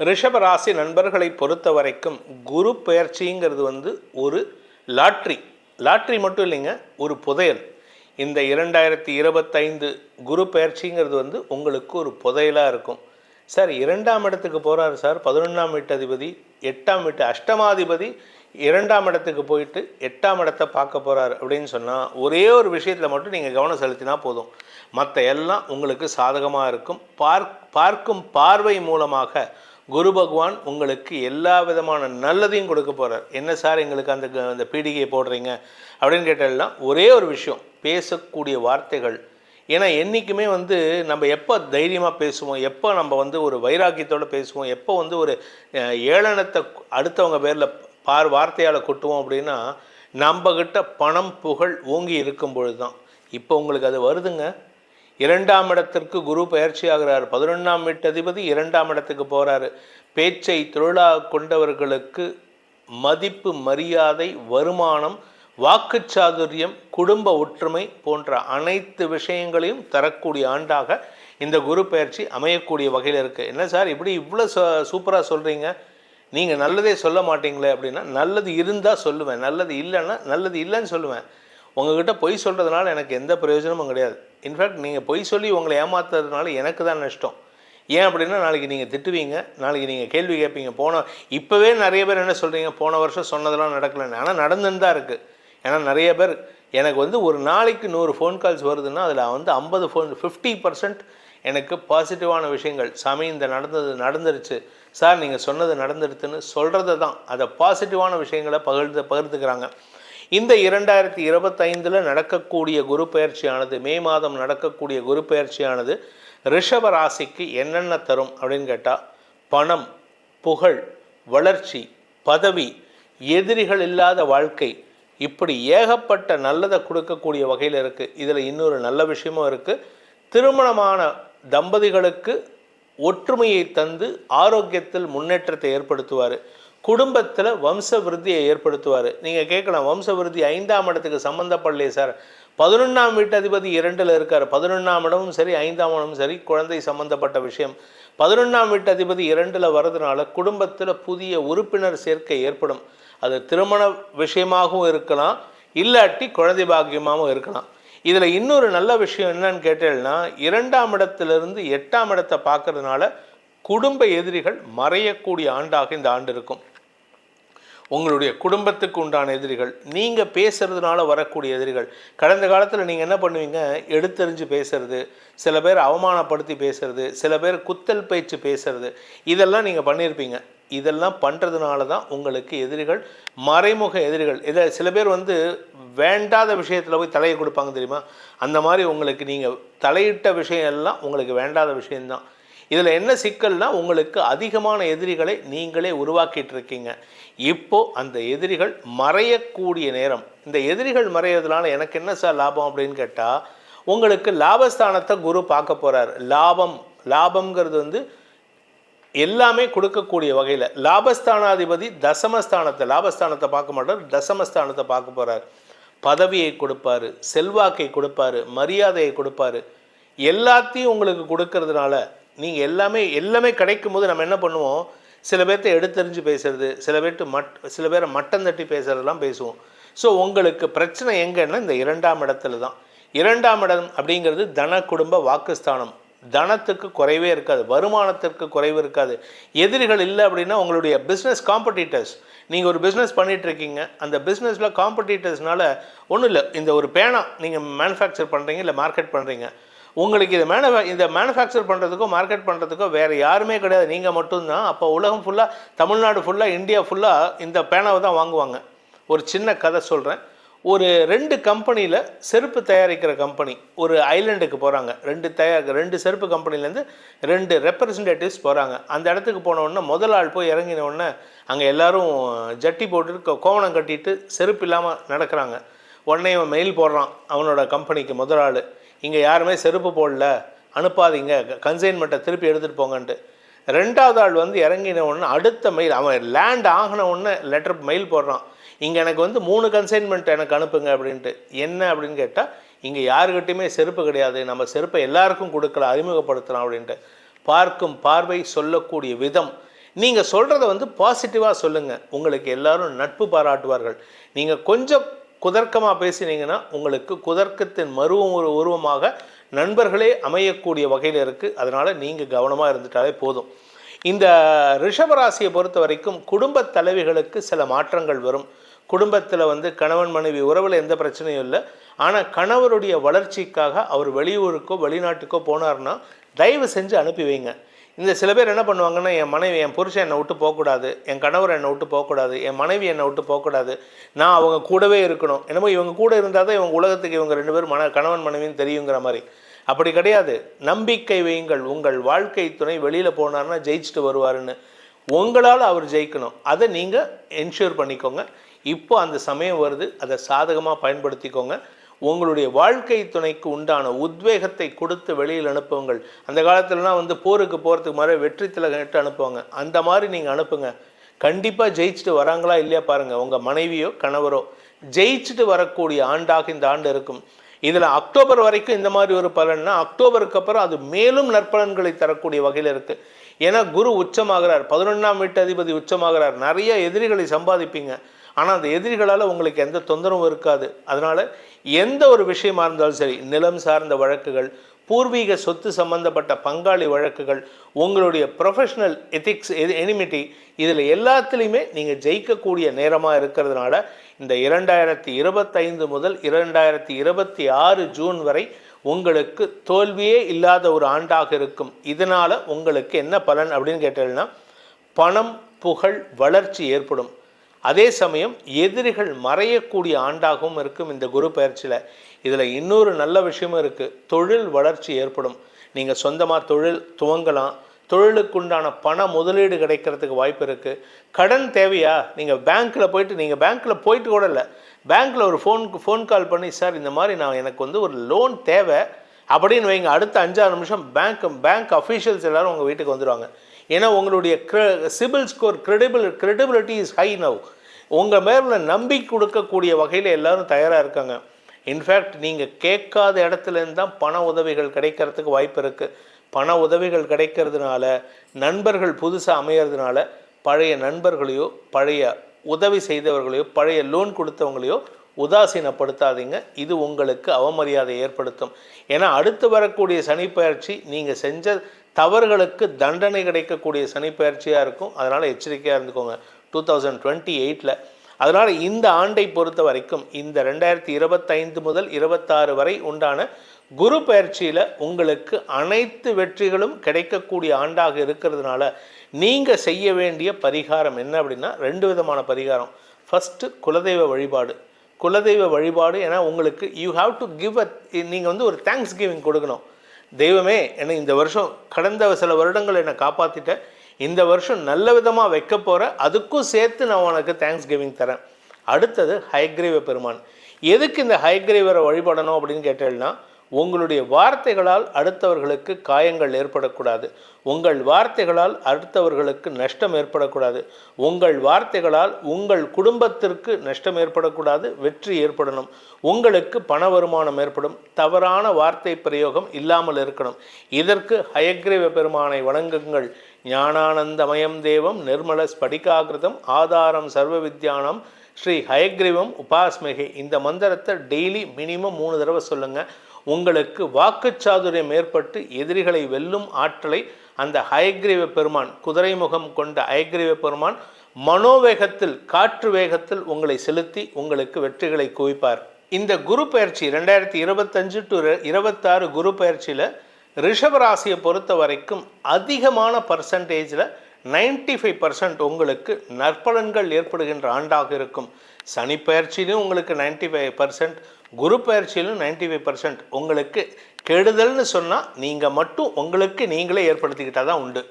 ரிஷபராசி நண்பர்களை பொறுத்த வரைக்கும் குரு பெயர்ச்சிங்கிறது வந்து ஒரு லாட்ரி. லாட்ரி மட்டும் இல்லைங்க ஒரு புதையல். இந்த இரண்டாயிரத்தி இருபத்தைந்து குரு பெயர்ச்சிங்கிறது வந்து உங்களுக்கு ஒரு புதையலாக இருக்கும். சார் இரண்டாம் இடத்துக்கு போகிறாரு சார் பதினொன்றாம் வீட்டு அதிபதி எட்டாம் வீட்டு அஷ்டமாதிபதி இரண்டாம் இடத்துக்கு போயிட்டு எட்டாம் இடத்தை பார்க்க போகிறாரு அப்படின்னு சொன்னால் ஒரே ஒரு விஷயத்தில் மட்டும் நீங்கள் கவனம் செலுத்தினா போதும். மற்ற எல்லாம் உங்களுக்கு சாதகமாக இருக்கும். பார்க் பார்க்கும் பார்வை மூலமாக குரு பகவான் உங்களுக்கு எல்லா விதமான நல்லதையும் கொடுக்க போகிறார் என்ன சார் எங்களுக்கு அந்த க- அந்த பீடிகையை போடுறீங்க? அப்படின்னு கேட்டால்னா ஒரே ஒரு விஷயம் பேசக்கூடிய வார்த்தைகள். ஏன்னா என்றைக்குமே வந்து நம்ம எப்போ தைரியமாக பேசுவோம் எப்போ நம்ம வந்து ஒரு வைராக்கியத்தோடு பேசுவோம் எப்போ வந்து ஒரு ஏளனத்தை அடுத்தவங்க பேரில் பார் வார்த்தையால் கொட்டுவோம் அப்படின்னா நம்மக்கிட்ட பணம் புகழ் ஓங்கி இருக்கும் பொழுது தான் இப்போ உங்களுக்கு அது வருதுங்க? இரண்டாம் இடத்திற்கு குரு பயிற்சி ஆகிறார். பதினொன்றாம் வீட்டு அதிபதி இரண்டாம் இடத்துக்கு போகிறாரு பேச்சை தொழிலாக கொண்டவர்களுக்கு மதிப்பு மரியாதை வருமானம் வாக்கு சாதுரியம் குடும்ப ஒற்றுமை போன்ற அனைத்து விஷயங்களையும் தரக்கூடிய ஆண்டாக இந்த குரு பயிற்சி அமையக்கூடிய வகையில் இருக்குது என்ன சார் இப்படி இவ்வளோ சூப்பராக சொல்கிறீங்க நீங்கள் நல்லதே சொல்ல மாட்டீங்களே அப்படின்னா நல்லது இருந்தால் சொல்லுவேன். நல்லது இல்லைன்னா நல்லது இல்லைன்னு சொல்லுவேன். உங்ககிட்ட பொய் சொல்கிறதுனால எனக்கு எந்த பிரயோஜனமும் கிடையாது. இன்ஃபேக்ட் நீங்கள் பொய் சொல்லி உங்களை ஏமாத்துறதுனால எனக்கு தான் நஷ்டம். ஏன் அப்படின்னா நாளைக்கு நீங்கள் திட்டுவீங்க நாளைக்கு நீங்கள் கேள்வி கேட்பீங்க. போன இப்போவே நிறைய பேர் என்ன சொல்கிறீங்க போன வருஷம் சொன்னதெல்லாம் நடக்கலன்னு. ஆனால் நடந்துன்னு தான் இருக்குது ஏன்னா நிறைய பேர் எனக்கு வந்து ஒரு நாளைக்கு நூறு ஃபோன் கால்ஸ் வருதுன்னா அதில் வந்து ஐம்பது ஃபோன் ஃபிஃப்டி பர்சன்ட் எனக்கு பாசிட்டிவான விஷயங்கள். சாமி இந்த நடந்தது நடந்துருச்சு. சார் நீங்கள் சொன்னது நடந்துருச்சுன்னு சொல்கிறத தான் அதை பாசிட்டிவான விஷயங்களை பகிர்ந்து பகிர்ந்துக்கிறாங்க. இந்த இரண்டாயிரத்தி இருபத்தைந்தில் நடக்கக்கூடிய குரு பயிற்சியானது மே மாதம் நடக்கக்கூடிய குரு பயிற்சியானது ரிஷப ராசிக்கு என்னென்ன தரும் அப்படின்னு கேட்டால் பணம் புகழ் வளர்ச்சி பதவி எதிரிகள் இல்லாத வாழ்க்கை இப்படி ஏகப்பட்ட நல்லதை கொடுக்கக்கூடிய வகையில் இருக்குது இதில் இன்னொரு நல்ல விஷயமும் இருக்குது திருமணமான தம்பதிகளுக்கு ஒற்றுமையை தந்து ஆரோக்கியத்தில் முன்னேற்றத்தை ஏற்படுத்துவார். குடும்பத்தில் வம்ச விருத்தியை ஏற்படுத்துவார். நீங்கள் கேட்கலாம் வம்ச விருத்தி ஐந்தாம் இடத்துக்கு சம்மந்தப்படலையே சார். பதினொன்றாம் வீட்டு அதிபதி இரண்டில் இருக்கார். பதினொன்றாம் இடமும் சரி ஐந்தாம் இடமும் சரி குழந்தை சம்பந்தப்பட்ட விஷயம். பதினொன்றாம் வீட்டு அதிபதி இரண்டில் வர்றதுனால குடும்பத்தில் புதிய உறுப்பினர் சேர்க்கை ஏற்படும். அது திருமண விஷயமாகவும் இருக்கலாம் இல்லாட்டி குழந்தை பாக்கியமாகவும் இருக்கலாம். இதில் இன்னொரு நல்ல விஷயம் என்னன்னு கேட்டேன்னா இரண்டாம் இடத்திலிருந்து எட்டாம் இடத்தை பார்க்கறதுனால குடும்ப எதிரிகள் மறையக்கூடிய ஆண்டாக இந்த ஆண்டு இருக்கும். உங்களுடைய குடும்பத்துக்கு உண்டான எதிரிகள் நீங்கள் பேசுறதுனால வரக்கூடிய எதிரிகள். கடந்த காலத்தில் நீங்கள் என்ன பண்ணுவீங்க? எடுத்தெறிஞ்சு பேசுறது சில பேர் அவமானப்படுத்தி பேசுறது சில பேர் குத்தல் பேச்சு பேசுறது. இதெல்லாம் நீங்கள் பண்ணியிருப்பீங்க இதெல்லாம் பண்ணுறதுனால தான் உங்களுக்கு எதிரிகள் மறைமுக எதிரிகள். இதை சில பேர் வந்து வேண்டாத விஷயத்தில் போய் தலையை கொடுப்பாங்க தெரியுமா? அந்த மாதிரி உங்களுக்கு நீங்கள் தலையிட்ட விஷயம் எல்லாம் உங்களுக்கு வேண்டாத விஷயம்தான். இதில் என்ன சிக்கல்னா உங்களுக்கு அதிகமான எதிரிகளை நீங்களே உருவாக்கிட்டு இருக்கீங்க இப்போது அந்த எதிரிகள் மறையக்கூடிய நேரம். இந்த எதிரிகள் மறையிறதுனால எனக்கு என்ன சார் லாபம் அப்படின்னு கேட்டால் உங்களுக்கு லாபஸ்தானத்தை குரு பார்க்க போகிறார் லாபம் லாபம்ங்கிறது வந்து எல்லாமே கொடுக்கக்கூடிய வகையில். லாபஸ்தானாதிபதி தசமஸ்தானத்தை லாபஸ்தானத்தை பார்க்க மாட்டார் தசமஸ்தானத்தை பார்க்க போகிறார் பதவியை கொடுப்பாரு செல்வாக்கை கொடுப்பாரு மரியாதையை கொடுப்பாரு. எல்லாத்தையும் உங்களுக்கு கொடுக்கறதுனால நீங்கள் எல்லாமே எல்லாமே கிடைக்கும் போது நம்ம என்ன பண்ணுவோம்? சில பேர்த்த எடுத்தறிஞ்சு பேசுறது சில பேர்ட்டு மட் சில பேரை மட்டம் தட்டி பேசுறதெல்லாம் பேசுவோம். ஸோ உங்களுக்கு பிரச்சனை எங்கன்னா இந்த இரண்டாம் இடத்துல தான் இரண்டாம் இடம் அப்படிங்கிறது தன குடும்ப வாக்குஸ்தானம். தனத்துக்கு குறைவே இருக்காது வருமானத்திற்கு குறைவு இருக்காது. எதிரிகள் இல்லை அப்படின்னா உங்களுடைய பிஸ்னஸ் காம்படிட்டர்ஸ் நீங்கள் ஒரு பிஸ்னஸ் பண்ணிகிட்ருக்கீங்க இருக்கீங்க அந்த பிஸ்னஸில் காம்படிட்டர்ஸ்னால ஒன்றும் இல்லை இந்த ஒரு பேனா நீங்கள் மேனுஃபேக்சர் பண்ணுறீங்க இல்லை மார்க்கெட் பண்ணுறீங்க உங்களுக்கு இதை மேனு இந்த மேனுஃபேக்சர் பண்ணுறதுக்கோ மார்க்கெட் பண்ணுறதுக்கோ வேறு யாருமே கிடையாது. நீங்கள் மட்டும்தான். அப்போ உலகம் ஃபுல்லாக தமிழ்நாடு ஃபுல்லாக இந்தியா ஃபுல்லாக இந்த பேனாவை தான் வாங்குவாங்க. ஒரு சின்ன கதை சொல்கிறேன் ஒரு ரெண்டு கம்பெனியில் செருப்பு தயாரிக்கிற கம்பெனி ஒரு ஐலண்டுக்கு போகிறாங்க ரெண்டு தயார் ரெண்டு செருப்பு கம்பெனிலேருந்து ரெண்டு ரெப்ரசன்டேட்டிவ்ஸ் போகிறாங்க அந்த இடத்துக்கு போனவுடனே முதல் ஆள் போய் இறங்கினவுடனே அங்கே எல்லாரும் ஜட்டி போட்டுட்டு கோ- கோவணம் கட்டிட்டு செருப்பு இல்லாமல் நடக்கிறாங்க. உடனே இவன் மெயில் போடுறான் அவனோட கம்பெனிக்கு முதல் ஆள். இங்கே யாருமே செருப்பு போடல அனுப்பாதீங்க கன்சைன்மெண்ட்டை திருப்பி எடுத்துகிட்டு போங்கன்ட்டு. ரெண்டாவது ஆள் வந்து இறங்கின உடனே அடுத்த மெயில் அவன் லேண்ட் ஆகின உடனே லெட்டர் மெயில் போடுறான். இங்கே எனக்கு வந்து மூணு கன்சைன்மெண்ட் எனக்கு அனுப்புங்க அப்படின்ட்டு. என்ன அப்படின்னு கேட்டால் இங்கே யாருக்கிட்டையுமே செருப்பு கிடையாது. நம்ம செருப்பை எல்லாருக்கும் கொடுக்கலாம் அறிமுகப்படுத்தலாம் அப்படின்ட்டு. பார்க்கும் பார்வை சொல்லக்கூடிய விதம். நீங்கள் சொல்கிறத வந்து பாசிட்டிவாக சொல்லுங்கள் உங்களுக்கு எல்லாரும் நட்பு பாராட்டுவார்கள். நீங்கள் கொஞ்சம் குதர்க்கமாக பேசினீங்கன்னா உங்களுக்கு குதர்க்கத்தின் மருவம் ஒரு உருவமாக நண்பர்களே அமையக்கூடிய வகையில் இருக்குது அதனால் நீங்கள் கவனமாக இருந்துட்டாலே போதும். இந்த ரிஷபராசியை பொறுத்த வரைக்கும் குடும்ப தலைவிகளுக்கு சில மாற்றங்கள் வரும். குடும்பத்தில் வந்து கணவன் மனைவி உறவில் எந்த பிரச்சனையும் இல்லை. ஆனால் கணவருடைய வளர்ச்சிக்காக அவர் வெளியூருக்கோ வெளிநாட்டுக்கோ போனார்னா தயவு செஞ்சு அனுப்பி வைங்க. இந்த சில பேர் என்ன பண்ணுவாங்கன்னா என் மனைவி என் புருஷன் என்னை விட்டு போகக்கூடாது. என் கணவர் என்னை விட்டு போகக்கூடாது. என் மனைவி என்னை விட்டு போகக்கூடாது. நான் அவங்க கூடவே இருக்கணும். என்னமோ இவங்க கூட இருந்தால் தான் இவங்க உலகத்துக்கு இவங்க ரெண்டு பேரும் மன கணவன் மனைவின்னு தெரியுங்கிற மாதிரி. அப்படி கிடையாது. நம்பிக்கை வையுங்கள். உங்கள் வாழ்க்கை துணை வெளியில் போனார்னா ஜெயிச்சுட்டு வருவாருன்னு. உங்களால் அவர் ஜெயிக்கணும். அதை நீங்கள் என்ஷூர் பண்ணிக்கோங்க. இப்போ அந்த சமயம் வருது. அதை சாதகமாக பயன்படுத்திக்கோங்க. உங்களுடைய வாழ்க்கை துணைக்கு உண்டான உத்வேகத்தை கொடுத்து வெளியில் அனுப்புங்கள். அந்த காலத்துலலாம் வந்து போருக்கு போகிறதுக்கு மாதிரி வெற்றி திலகிட்டு அனுப்புவாங்க. அந்த மாதிரி நீங்கள் அனுப்புங்க. கண்டிப்பாக ஜெயிச்சுட்டு வராங்களா இல்லையா பாருங்கள் உங்கள் மனைவியோ கணவரோ ஜெயிச்சுட்டு வரக்கூடிய ஆண்டாக இந்த ஆண்டு இருக்கும். இதில் அக்டோபர் வரைக்கும் இந்த மாதிரி ஒரு பலன்னா அக்டோபருக்கு அப்புறம் அது மேலும் நற்பலன்களை தரக்கூடிய வகையில் இருக்குது ஏன்னா குரு உச்சமாகிறார். பதினொன்றாம் வீட்டு அதிபதி உச்சமாகிறார். நிறைய எதிரிகளை சம்பாதிப்பீங்க. ஆனால் அந்த எதிரிகளால் உங்களுக்கு எந்த தொந்தரவும் இருக்காது. அதனால் எந்த ஒரு விஷயமா இருந்தாலும் சரி நிலம் சார்ந்த வழக்குகள் பூர்வீக சொத்து சம்பந்தப்பட்ட பங்காளி வழக்குகள் உங்களுடைய ப்ரொஃபஷனல் எத்திக்ஸ் எனிமிட்டி இதில் எல்லாத்துலேயுமே நீங்கள் ஜெயிக்கக்கூடிய நேரமாக இருக்கிறதுனால இந்த இரண்டாயிரத்தி இருபத்தைந்து முதல் இரண்டாயிரத்தி இருபத்தி ஆறு ஜூன் வரை உங்களுக்கு தோல்வியே இல்லாத ஒரு ஆண்டாக இருக்கும். இதனால் உங்களுக்கு என்ன பலன் அப்படின்னு கேட்டீங்கன்னா பணம் புகழ் வளர்ச்சி ஏற்படும். அதே சமயம் எதிரிகள் மறையக்கூடிய ஆண்டாகவும் இருக்கும் இந்த குரு பயிற்சியில். இதில் இன்னொரு நல்ல விஷயமும் இருக்குது தொழில் வளர்ச்சி ஏற்படும். நீங்கள் சொந்தமாக தொழில் துவங்கலாம். தொழிலுக்குண்டான பண முதலீடு கிடைக்கிறதுக்கு வாய்ப்பு இருக்குது கடன் தேவையா? நீங்கள் பேங்க்கில் போயிட்டு நீங்கள் பேங்க்கில் போயிட்டு கூட இல்லை. பேங்க்கில் ஒரு ஃபோன் ஃபோன் கால் பண்ணி சார் இந்த மாதிரி நான் எனக்கு வந்து ஒரு லோன் தேவை. அப்படின்னு வைங்க. அடுத்த அஞ்சாறு நிமிஷம் பேங்க் பேங்க் அஃபீஷியல்ஸ் எல்லோரும் உங்கள் வீட்டுக்கு வந்துடுவாங்க ஏன்னா உங்களுடைய CIBIL score credible credibility is high now உங்கள் மேலே நம்பிக்கை கொடுக்கக்கூடிய வகையில் எல்லாரும் தயாராக இருக்காங்க. இன்ஃபேக்ட் நீங்கள் கேட்காத இடத்துலேருந்து தான் பண உதவிகள் கிடைக்கிறதுக்கு வாய்ப்பு இருக்குது பண உதவிகள் கிடைக்கிறதுனால நண்பர்கள் புதுசாக அமையறதுனால பழைய நண்பர்களையோ பழைய உதவி செய்தவர்களையோ பழைய லோன் கொடுத்தவங்களையோ உதாசீனப்படுத்தாதீங்க. இது உங்களுக்கு அவமரியாதை ஏற்படுத்தும். ஏன்னா அடுத்து வரக்கூடிய சனிப்பெயர்ச்சி நீங்கள் செஞ்ச தவறுகளுக்கு தண்டனை கிடைக்கக்கூடிய சனிப்பயிற்சியாக இருக்கும். அதனால் எச்சரிக்கையாக இருந்துக்கோங்க. டூ தௌசண்ட் டுவெண்ட்டி எயிட்டில் அதனால் இந்த ஆண்டை பொறுத்த வரைக்கும் இந்த ரெண்டாயிரத்தி இருபத்தைந்து முதல் இருபத்தாறு வரை உண்டான குரு பயிற்சியில் உங்களுக்கு அனைத்து வெற்றிகளும் கிடைக்கக்கூடிய ஆண்டாக இருக்கிறதுனால நீங்கள் செய்ய வேண்டிய பரிகாரம் என்ன அப்படின்னா ரெண்டு விதமான பரிகாரம். ஃபஸ்ட்டு குலதெய்வ வழிபாடு. குலதெய்வ வழிபாடு ஏன்னா உங்களுக்கு you have to give a நீங்கள் வந்து ஒரு தேங்க்ஸ் கிவிங் கொடுக்கணும். தெய்வமே என்னை இந்த வருஷம் கடந்த சில வருடங்கள் என்னை காப்பாற்றிட்ட இந்த வருஷம் நல்ல விதமாக வைக்க போகிற அதுக்கும் சேர்த்து நான் உனக்கு தேங்க்ஸ் கிவிங் தரேன். அடுத்தது ஹயக்ரீவ பெருமான் எதுக்கு இந்த ஹயக்ரீவரை வழிபடணும் அப்படின்னு கேட்டேன்னா உங்களுடைய வார்த்தைகளால் அடுத்தவர்களுக்கு காயங்கள் ஏற்படக்கூடாது. உங்கள் வார்த்தைகளால் அடுத்தவர்களுக்கு நஷ்டம் ஏற்படக்கூடாது. உங்கள் வார்த்தைகளால் உங்கள் குடும்பத்திற்கு நஷ்டம் ஏற்படக்கூடாது வெற்றி ஏற்படணும். உங்களுக்கு பண வருமானம் ஏற்படும். தவறான வார்த்தை பிரயோகம் இல்லாமல் இருக்கணும். இதற்கு ஹயக்ரீவ பெருமானை வணங்குங்கள். ஞானானந்தமயம் தேவம் நிர்மல ஸ்படிகாகிருதம் ஆதாரம் சர்வ வித்யானம் ஸ்ரீ ஹயக்ரீவம் உபாஸ்மிகை. இந்த மந்திரத்தை டெய்லி மினிமம் மூணு தடவை சொல்லுங்கள் உங்களுக்கு வாக்குச்சாதுரியம் ஏற்பட்டு எதிரிகளை வெல்லும் ஆற்றலை அந்த ஹயக்ரீவ பெருமான் குதிரை முகம் கொண்ட ஹயக்ரீவ பெருமான் மனோவேகத்தில் காற்று வேகத்தில் உங்களை செலுத்தி உங்களுக்கு வெற்றிகளை குவிப்பார். இந்த குரு பயிற்சி ரெண்டாயிரத்தி இருபத்தஞ்சு டு இருபத்தாறு குரு பயிற்சியில் ரிஷபராசியை பொறுத்த வரைக்கும் அதிகமான பர்சன்டேஜில் நைன்டி ஃபைவ் பர்சன்ட் உங்களுக்கு நற்பலன்கள் ஏற்படுகின்ற ஆண்டாக இருக்கும். சனி பயிற்சியிலும் உங்களுக்கு நைன்டி ஃபைவ் பர்சன்ட் குரு பயிற்சியிலும் நைன்டி ஃபைவ் பர்சன்ட் உங்களுக்கு கெடுதல்னு சொன்னால் நீங்கள் மட்டும் உங்களுக்கு நீங்களே ஏற்படுத்திக்கிட்டால் தான் உண்டு.